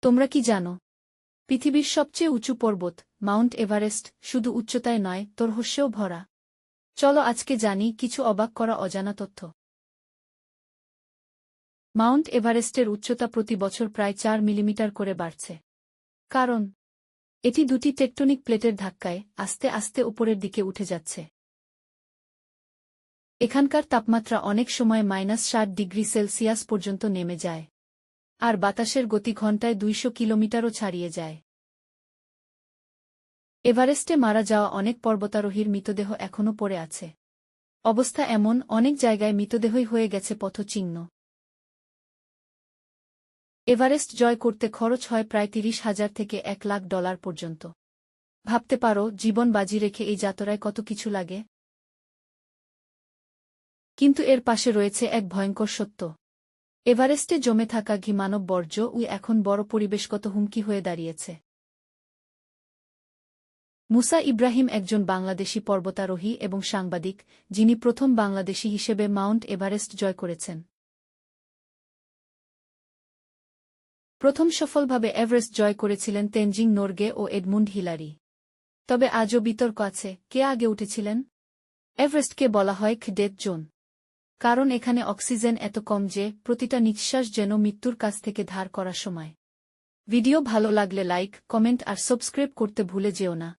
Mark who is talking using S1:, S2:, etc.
S1: তোমরা কি জানো? পৃথিবীর সবচেয়ে উঁচু পর্বত, মাউন্ট এভারেস্ট, শুধু উচ্চতায় নয় তোর হস্যেও ভরা। চলো আজকে জানি কিছু অবাক করা অজানা তথ্য। মাউন্ট এভারেস্টের উচ্চতা প্রতি বছর প্রায় চার মিলিমিটার করে বাড়ছে। কারণ, এটি দুটি টেকটনিক প্লেটের ধাক্কায় আস্তে আস্তে উপরের দিকে উঠে যাচ্ছে। এখানকার তাপমাত্রা অনেক সময় মাইনাস ষাট ডিগ্রি সেলসিয়াস পর্যন্ত নেমে যায়। আর বাতাসের গতি ঘণ্টায় দুইশো কিলোমিটারও ছাড়িয়ে যায়। এভারেস্টে মারা যাওয়া অনেক পর্বতারোহীর মৃতদেহ এখনও পড়ে আছে। অবস্থা এমন, অনেক জায়গায় মৃতদেহই হয়ে গেছে পথচিহ্ন। এভারেস্ট জয় করতে খরচ হয় প্রায় তিরিশ হাজার থেকে এক লাখ ডলার পর্যন্ত। ভাবতে পারো, জীবন বাজি রেখে এই যাত্রায় কত কিছু লাগে? কিন্তু এর পাশে রয়েছে এক ভয়ঙ্কর সত্য। এভারেস্টে জমে থাকা ঘি মানব বর্জ্য উই এখন বড় পরিবেশগত হুমকি হয়ে দাঁড়িয়েছে। মুসা ইব্রাহিম একজন বাংলাদেশি পর্বতারোহী এবং সাংবাদিক, যিনি প্রথম বাংলাদেশী হিসেবে মাউন্ট এভারেস্ট জয় করেছেন। প্রথম সফলভাবে এভারেস্ট জয় করেছিলেন তেনজিং নোর্গে ও এডমুন্ড হিলারি। তবে আজও বিতর্ক আছে, কে আগে উঠেছিলেন? এভারেস্টকে বলা হয় ডেথ জোন। কারণ এখানে অক্সিজেন এত কম যে, প্রতিটা নিঃশ্বাস যেন মৃত্যুর কাছ থেকে ধার করার সময়। ভিডিও ভালো লাগলে লাইক, কমেন্ট আর সাবস্ক্রাইব করতে ভুলে যেও না।